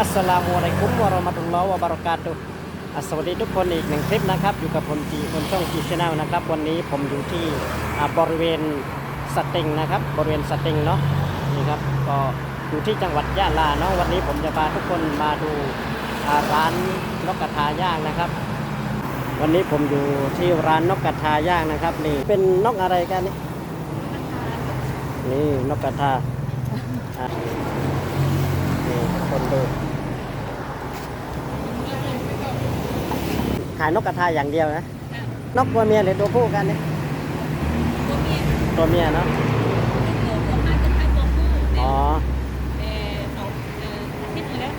อัสสลามุอะลัยกุมวะเราะมะตุลลอฮ์วะบะเราะกาตุฮ์อะสวัสดีทุกคนอีกหนึ่งคลิปนะครับ อยู่กับผมจีคนช่องจีชแนลนะครับ วันนี้ผมอยู่ที่อ่าบริเวณสติงนะครับ บริเวณสติงเนาะนี่ครับก็อยู่ที่จังหวัดยะลาเนาะวันนี้ผมจะพาทุกคนมาดูอ่าร้านนกกระทาย่างนะครับ วันนี้ผมอยู่ที่ร้านนกกระทาย่างนะครับ นี่เป็นนกอะไรกันนี่นี่นกกระทาอะนี่คนดู ขายนกกระทาอย่างเดียวนะ นกตัวเมียหรือตัวผู้กันเนี่ยตัวเมียตัวเมียเนาะตัวตัวมาจะให้ตัวผู้แต่อ๋อแต่สองเอ่ออาทิตย์มาแล้ว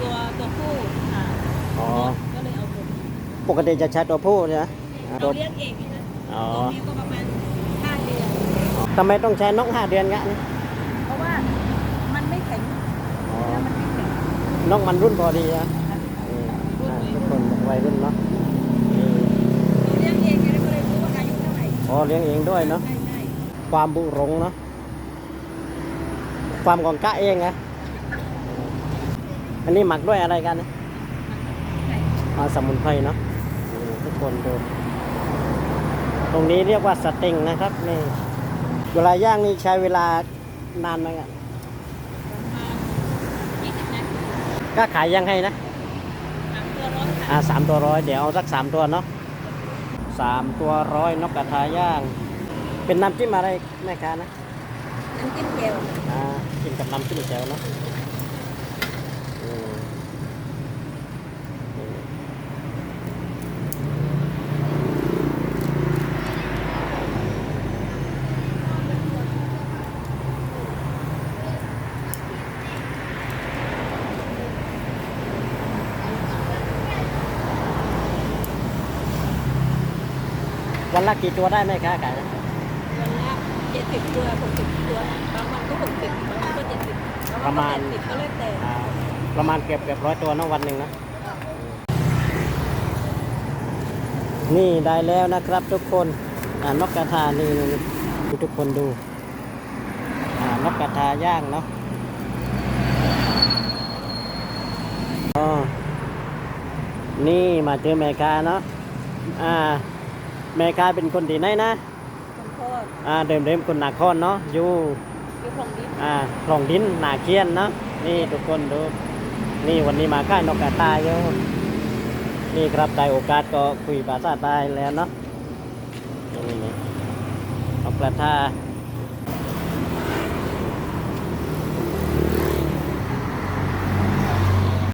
ตัวตัวผู้อ่าอ๋อก็เลยเอาตัวปกติจะใช้ตัวผู้ใช่ไหมอ่าตัเราวเลี้ยงเองนะอ๋อตัวเมียก็ประมาณห้าเดือนทำไมต้องใช้นกห้าเดือนกะนี่เพราะว่ามันไม่แข็งอ๋อแล้วมันไม่แข็งนกมันรุ่นพอดีนะนะอืมอ่า ทุกคนบอกวัยรุ่นเนาะอืมเราเลี้ยงเองไงเราก็เลยรู้ว่าอายุเท่าไหร่อ๋อเลี้ยงเองด้วยเนาะใช่ใช่ความบุหรงเนาะความของกะเองนะอันนี้หมักด้วยอะไรกันนะใช่อ๋อสมุนไพรเนาะอืมทุกคนดูตรงนี้เรียกว่าสติงนะครับนี่เวลาย่างนี่ใช้เวลานานไหมอะประมาณยี่สิบนาทีก็ขายยังให้นะสามตัวร้ อยค่ะอ่าสามตัวร้อยเดี๋ยวเอาสักสามตัวเนาะสามตัวร้อยนกกระทาย่าง เป็นน้ำจิ้มอะไรแม่ค้านะน้ำจิ้มเจลอ่ากินกับน้ำจิ้มแจ่วเนาะ วันละกี่ตัวได้แม่ค้าขายนะวันละเจ็ดสิบตัวหกสิบตัวบางวันก็หกสิบบางวันก็เจ็ดสิบประมาณสิบก็แล้วแต่อ่าประมาณเกือบเกือบร้อยตัวเนอะวันหนึ่งนะ นี่ได้แล้วนะครับทุกคนอ่านกกระทานี่ดูทุกคนดูอ่านกกระทาย่างเนาะอ๋อนี่มาเจอแม่กาเนาะอ่า แม่กาเป็นคนที่ไหนนะคนโคตรอ่าเดิมเดิมคนนาครเนาะอยู่ยุคลงดินอ่าคลองดินนาเคียนเนาะนี่ทุกคนดูนี่วันนี้มาค่ายนกกระทาเยอะนี่ครับได้โอกาสก็คุยภาษาใต้แล้วเนาะนี่นี่นกกระทา